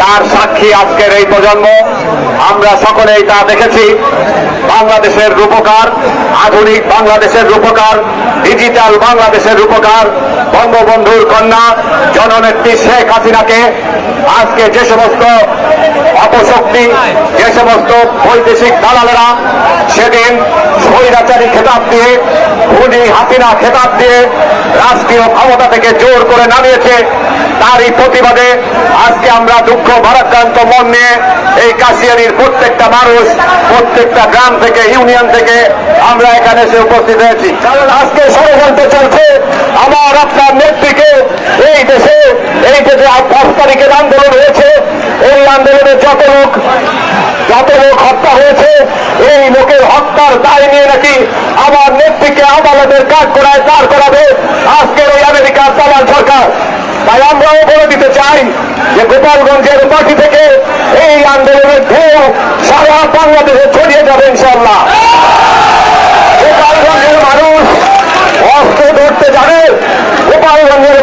তার সাক্ষী আজকের এই প্রজন্ম। আমরা সকলেই তা দেখেছি। বাংলাদেশের রূপকার, আধুনিক বাংলাদেশের রূপকার ডিজিটাল বাংলাদেশের রূপকার, বঙ্গবন্ধুর কন্যা, জননেত্রী শেখ হাসিনাকে আজকে যে সমস্ত অপশক্তি, যে সমস্ত বৈদেশিক দালালেরা সেদিন স্বৈরাচারী খেতাব দিয়ে, খুনি হাসিনা খেতাব দিয়ে রাষ্ট্রীয় ক্ষমতা থেকে জোর করে নামিয়েছে। তারই প্রতিবাদে আজকে আমরা দুঃখ ভারাক্রান্ত মন নিয়ে এই কাশিয়ারির প্রত্যেকটা মানুষ, প্রত্যেকটা গ্রাম থেকে, ইউনিয়ন থেকে আমরা এখানে এসে উপস্থিত হয়েছি। কারণ আজকে ষড়যন্ত্র চলছে। আমার, আপনার নেত্রীকে এই দেশে, এই যে পাঁচ তারিখের আন্দোলন হয়েছে। এই আন্দোলনে যত লোক যত লোক হত্যা হয়েছে। এই লোকের হত্যার দায় নিয়ে নাকি আমার নেত্রীকে আদালতের কাজ করায় দাঁড় করাবে। আজকের এই আমেরিকার দালাল সরকার। তাই আমরাও বলে দিতে চাই যে গোপালগঞ্জের মাটি থেকে এই আন্দোলনের ঢেউ সারা বাংলাদেশে ছড়িয়ে যাবে ইনশাল্লাহ গোপালগঞ্জের মানুষ অস্ত্র ধরতে জানে। গোপালগঞ্জের